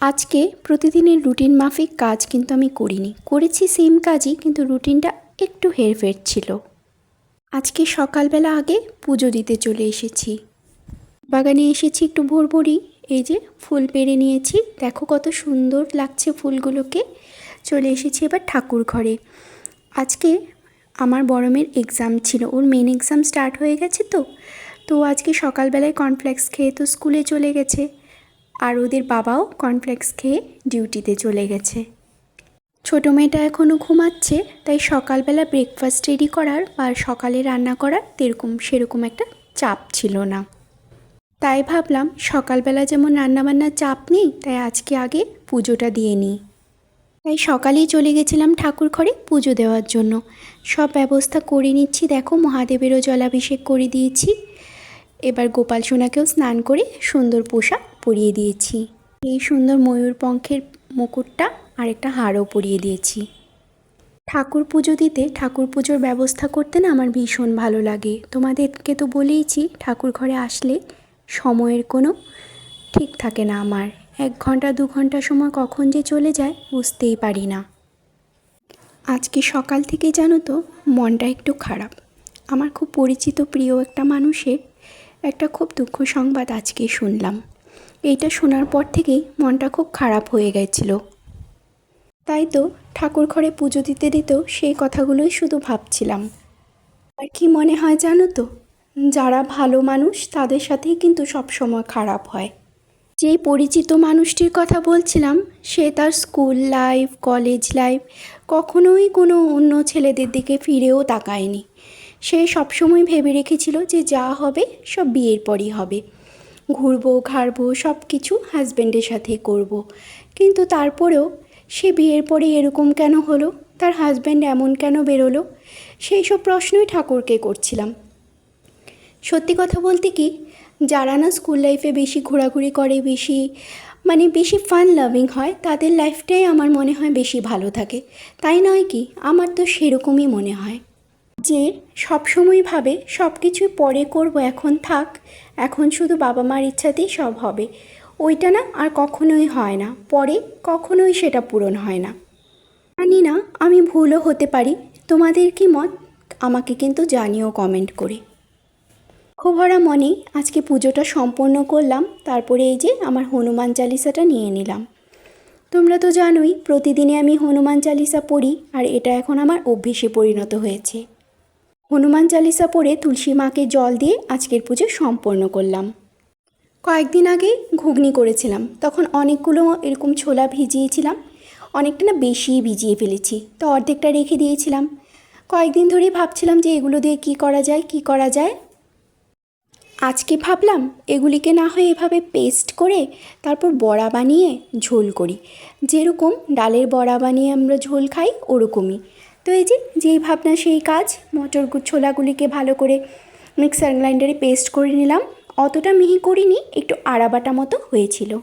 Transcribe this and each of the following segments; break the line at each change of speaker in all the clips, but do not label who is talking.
আজকে প্রতিদিনের রুটিন মাফিক কাজ কিন্তু আমি করিনি। করেছি সেম কাজই, কিন্তু রুটিনটা একটু হেরফের ছিল। আজকে সকালবেলা আগে পুজো দিতে চলে এসেছি। বাগানে এসেছি একটু ভোর ভোরই এই যে ফুল পেরে নিয়েছি। দেখো কত সুন্দর লাগছে ফুলগুলোকে। চলে এসেছি এবার ঠাকুর ঘরে। আজকে আমার বড় মেয়ের এক্সাম ছিল। ওর মেন এক্সাম স্টার্ট হয়ে গেছে তো। তো আজকে সকালবেলায় কর্নফ্লেক্স খেয়ে তো স্কুলে চলে গেছে। আর ওদের বাবাও কর্নফ্লেক্স খেয়ে ডিউটিতে চলে গেছে। ছোটো মেয়েটা এখনও ঘুমাচ্ছে, তাই সকালবেলা ব্রেকফাস্ট রেডি করার বা সকালে রান্না করার তেরকম, সেরকম একটা চাপ ছিল না। তাই ভাবলাম সকালবেলা যেমন রান্নাবান্নার চাপ নেই, তাই আজকে আগে পুজোটা দিয়ে নিই। তাই সকালেই চলে গেছিলাম ঠাকুর ঘরে পুজো দেওয়ার জন্য। সব ব্যবস্থা করে নিচ্ছি, দেখো মহাদেবেরও জলাভিষেক করে দিয়েছি। এবার গোপাল সোনাকেও স্নান করে সুন্দর পোশাক পরিয়ে দিয়েছি। এই সুন্দর ময়ূর পঙ্খের মুকুটটা আর একটা হারও পরিয়ে দিয়েছি। ঠাকুর পুজো দিতে ঠাকুর পুজোর ব্যবস্থা করতে না আমার ভীষণ ভালো লাগে। তোমাদেরকে তো বলেইছি, ঠাকুর ঘরে আসলে সময়ের কোনো ঠিক থাকে না আমার। এক ঘণ্টা, দু ঘণ্টা সময় কখন যে চলে যায় বুঝতেই পারি না। আজকে সকাল থেকে জানো তো, মনটা একটু খারাপ। আমার খুব পরিচিত, প্রিয় একটা মানুষের একটা খুব দুঃখ সংবাদ আজকে শুনলাম। এইটা শোনার পর থেকেই মনটা খুব খারাপ হয়ে গেছিল। তাই তো ঠাকুর ঘরে পুজো দিতে দিতেও সেই কথাগুলোই শুধু ভাবছিলাম। আর কি মনে হয় জানো তো? যারা ভালো মানুষ তাদের সাথেই কিন্তু সবসময় খারাপ হয়। যেই পরিচিত মানুষটির কথা বলছিলাম, সে তার স্কুল লাইফ, কলেজ লাইফ কখনোই কোনো অন্য ছেলেদের দিকে ফিরেও তাকায়নি। সে সবসময় ভেবে রেখেছিল যে যা হবে সব বিয়ের পরই হবে। ঘুরবো ঘাড়বো সব কিছু হাজব্যান্ডের সাথে করব। কিন্তু তারপরেও সে বিয়ের পরে এরকম কেন হলো? তার হাজব্যান্ড এমন কেন বেরোলো? সেই সব প্রশ্নই ঠাকুরকে করছিলাম। সত্যি কথা বলতে কি, যারা না স্কুল লাইফে বেশি ঘোরাঘুরি করে, বেশি মানে বেশি ফান লাভিং হয়, তাদের লাইফটাই আমার মনে হয় বেশি ভালো থাকে। তাই নয় কি, আমার তো সেরকমই মনে হয়। যে সবসময় ভাবে সব কিছুই পরে করব, এখন থাক, এখন শুধু বাবা মার ইচ্ছাতেই সব হবে। ওইটা না আর কখনোই হয় না, পরে কখনোই সেটা পূরণ হয় না। জানি না, আমি ভুলও হতে পারি, তোমাদের কি মত? আমাকে কিন্তু জানিও কমেন্ট করে। ভরা মনে আজকে পুজোটা সম্পন্ন করলাম, তারপরে এই যে আমার হনুমান চালিসাটা নিয়ে নিলাম। তোমরা তো জানোই প্রতিদিনে আমি হনুমান চালিসা পড়ি, আর এটা এখন আমার অভ্যেসে পরিণত হয়েছে। হনুমান চালিসা পড়ে তুলসী মাকে জল দিয়ে আজকের পুজো সম্পন্ন করলাম। কয়েকদিন আগে ঘুগনি করেছিলাম, তখন অনেকগুলো এরকম ছোলা ভিজিয়েছিলাম, অনেকটা না বেশি ভিজিয়ে ফেলেছি, তো অর্ধেকটা রেখে দিয়েছিলাম। কয়েকদিন ধরেই ভাবছিলাম যে এগুলো দিয়ে কি করা যায়, কি করা যায়। আজকে ভাবলাম এগুলিকে না হয় এভাবে পেস্ট করে তারপর বড়া বানিয়ে ঝোল করি। যেরকম ডালের বড়া বানিয়ে আমরা ঝোল খাই, ওরকমই। তো এই যে, যেই ভাবনা, সেই কাজ, মটর ছোলাগুলিকে ভালো করে মিক্সার গ্রাইন্ডারে পেস্ট করে নিলাম। অতটা মিহি করিনি, একটু আড়াবাটা মতো হয়েছিল।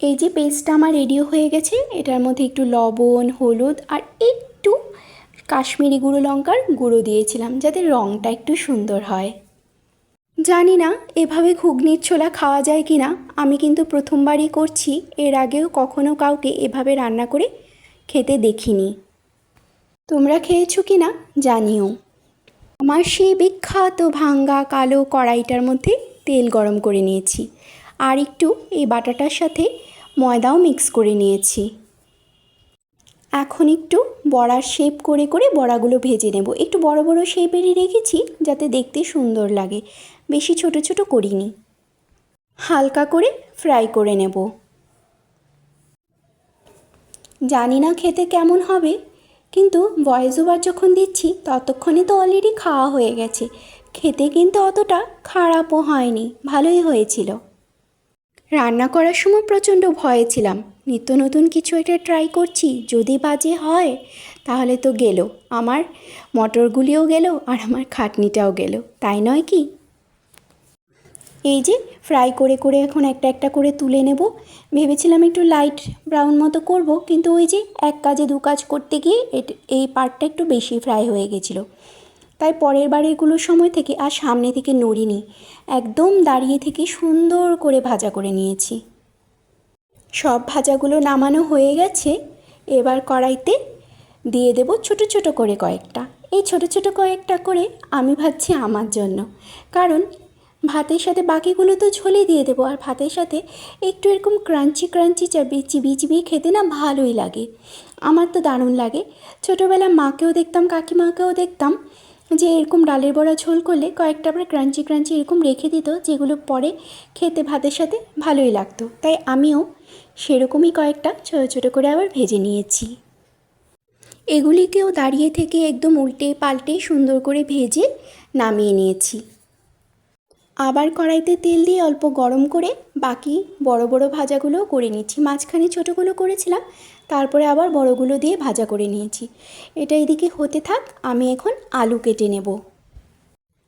এই যে পেস্টটা আমার রেডিও হয়ে গেছে। এটার মধ্যে একটু লবণ, হলুদ আর একটু কাশ্মীরি গুঁড়ো লঙ্কার গুঁড়ো দিয়েছিলাম, যাতে রঙটা একটু সুন্দর হয়। জানি না, এভাবে ঘুগনির ছোলা খাওয়া যায় কি না আমি কিন্তু প্রথমবারই করছি, এর আগেও কখনো কাউকে এভাবে রান্না করে খেতে দেখিনি। তোমরা খেয়েছো কি না জানিও। আমার সেই বিখ্যাত ভাঙ্গা কালো কড়াইটার মধ্যে তেল গরম করে নিয়েছি আর একটু এই বাটাটার সাথে ময়দাও মিক্স করে নিয়েছি। এখন একটু বড়ার শেপ করে করে বড়াগুলো ভেজে নেব। একটু বড় বড় শেপেরই রেখেছি যাতে দেখতে সুন্দর লাগে। বেশি ছোট ছোট করিনি। হালকা করে ফ্রাই করে নেব। জানি না খেতে কেমন হবে। কিন্তু ভয়েস ওভার যখন দিচ্ছি, ততক্ষণে তো অলরেডি খাওয়া হয়ে গেছে। খেতে কিন্তু অতটা খারাপও হয়নি, ভালোই হয়েছিল। রান্না করার সময় প্রচণ্ড ভয়ে ছিলাম। নিত্য নতুন কিছু একটা ট্রাই করছি, যদি বাজে হয়, তাহলে তো গেল। আমার মটরগুলিও গেল আর আমার খাটনিটাও গেল। তাই নয় কি? এই যে ফ্রাই করে করে এখন একটা একটা করে তুলে নেব। ভেবেছিলাম একটু লাইট ব্রাউন মতো করব, কিন্তু ওই যে এক কাজে দু কাজ করতে গিয়ে এই পার্টটা একটু বেশি ফ্রাই হয়ে গেছিল। তাই পরের বার এগুলোর সময় থেকে আর সামনে থেকে নড়িনি। একদম দাঁড়িয়ে থেকে সুন্দর করে ভাজা করে নিয়েছি। সব ভাজাগুলো নামানো হয়ে গেছে। এবার কড়াইতে দিয়ে দেব ছোট ছোট করে কয়েকটা। এই ছোট ছোট কয়েকটা করে আমি ভাবছি আমার জন্য। কারণ ভাতের সাথে বাকিগুলো তো ঝোলে দিয়ে দেবো, আর ভাতের সাথে একটু এরকম ক্রাঞ্চি ক্রাঞ্চি চাবি চিবিয়ে চিবিয়ে খেতে না ভালোই লাগে। আমার তো দারুণ লাগে। ছোটোবেলা মাকেও দেখতাম, কাকিমাকেও দেখতাম যে এরকম ডালের বড়া ঝোল করলে কয়েকটা আবার ক্রাঞ্চি ক্রাঞ্চি এরকম রেখে দিত, যেগুলো পরে খেতে ভাতের সাথে ভালোই লাগতো। তাই আমিও সেরকমই কয়েকটা ছোটো ছোটো করে আবার ভেজে নিয়েছি। এগুলিকেও দাঁড়িয়ে থেকে একদম উল্টে পাল্টে সুন্দর করে ভেজে নামিয়ে নিয়েছি। আবার কড়াইতে তেল দিয়ে অল্প গরম করে বাকি বড় বড় ভাজাগুলো করে নিচ্ছি। মাঝখানে ছোটোগুলো করেছিলাম, তারপরে আবার বড়গুলো দিয়ে ভাজা করে নিয়েছি। এটা এদিকে হতে থাক, আমি এখন আলু কেটে নেব।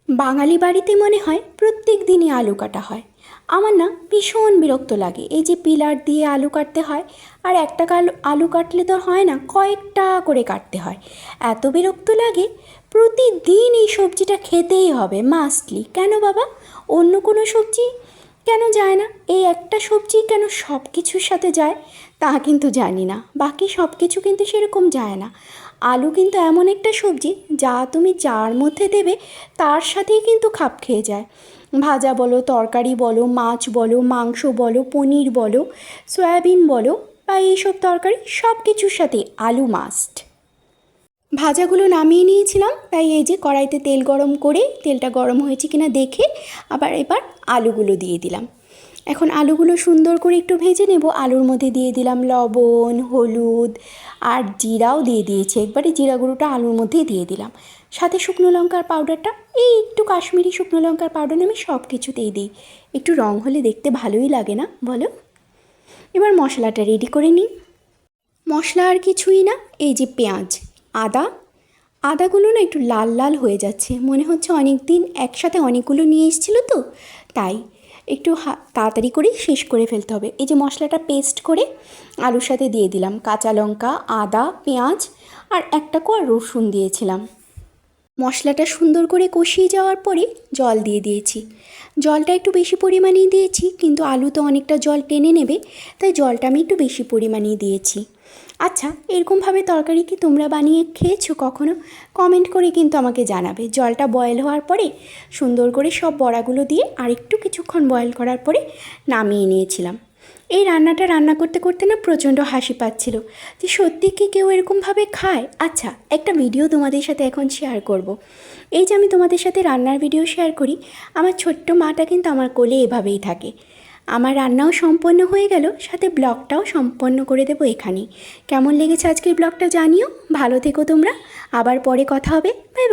বাঙালি বাড়িতে মনে হয় প্রত্যেক দিনই আলু কাটা হয়। আমার না ভীষণ বিরক্ত লাগে। এই যে পিলার দিয়ে আলু কাটতে হয়, আর একটা আলু আলু কাটলে তো হয় না, কয়েকটা করে কাটতে হয়। এত বিরক্ত লাগে, প্রতিদিন এই সবজিটা খেতেই হবে মাস্টলি কেন বাবা? অন্য কোনো সবজি কেন যায় না? এই একটা সবজি কেন সব কিছুর সাথে যায়, তা কিন্তু জানি না। বাকি সব কিছু কিন্তু সেরকম যায় না। আলু কিন্তু এমন একটা সবজি, যা তুমি যার মধ্যে দেবে, তার সাথেই কিন্তু খাপ খেয়ে যায়। ভাজা বলো, তরকারি বলো, মাছ বলো, মাংস বলো, পনির বলো, সয়াবিন বলো বা এইসব তরকারি সব কিছুর সাথে আলু মাস্ট ভাজাগুলো নামিয়ে নিয়েছিলাম, তাই এই যে কড়াইতে তেল গরম করে, তেলটা গরম হয়েছে কিনা দেখে আবার এবার আলুগুলো দিয়ে দিলাম। এখন আলুগুলো সুন্দর করে একটু ভেজে নেব। আলুর মধ্যে দিয়ে দিলাম লবণ, হলুদ আর জিরাও দিয়ে দিয়েছি। একবারে জিরা গুঁড়োটা আলুর মধ্যেই দিয়ে দিলাম। সাথে শুকনো লঙ্কার পাউডারটা, এই একটু কাশ্মীরি শুকনো লঙ্কার পাউডার আমি সব কিছুতেই দিই। একটু রং হলে দেখতে ভালোই লাগে না, বলো? এবার মশলাটা রেডি করে নিই। মশলা আর কিছুই না, এই যে পেঁয়াজ, আদা। আদাগুলো না একটু লাল লাল হয়ে যাচ্ছে। মনে হচ্ছে অনেক দিন একসাথে অনেকগুলো নিয়ে এসেছিল তো, তাই একটু তাড়াতাড়ি করেই শেষ করে ফেলতে হবে। এই যে মশলাটা পেস্ট করে আলুর সাথে দিয়ে দিলাম। কাঁচা লঙ্কা, আদা, পেঁয়াজ আর একটা কোয়া রসুন দিয়েছিলাম। মশলাটা সুন্দর করে কষিয়ে যাওয়ার পরে জল দিয়ে দিয়েছি। জলটা একটু বেশি পরিমাণেই দিয়েছি, কিন্তু আলু তো অনেকটা জল টেনে নেবে, তাই জলটা আমি একটু বেশি পরিমাণেই দিয়েছি। আচ্ছা এরকমভাবে তরকারি কি তোমরা বানিয়ে খেয়েছো কখনো? কমেন্ট করে কিন্তু আমাকে জানাবে। জলটা বয়েল হওয়ার পরে, সুন্দর করে সব বড়াগুলো দিয়ে আরেকটু কিছুক্ষণ বয়েল করার পরে নামিয়ে নিয়েছিলাম। এই রান্নাটা রান্না করতে করতে না প্রচণ্ড হাসি পাচ্ছিল যে সত্যি কি কেউ এরকমভাবে খায়? আচ্ছা একটা ভিডিও তোমাদের সাথে এখন শেয়ার করব। এই যে আমি তোমাদের সাথে রান্নার ভিডিও শেয়ার করি, আমার ছোট্ট মাটা কিন্তু আমার কোলে এভাবেই থাকে। আমার রান্নাও সম্পন্ন হয়ে গেল, সাথে ব্লগটাও সম্পন্ন করে দেবো এখানে কেমন লেগেছে আজকের ব্লগটা জানিও, ভালো থেকো তোমরা, আবার পরে কথা হবে বাই।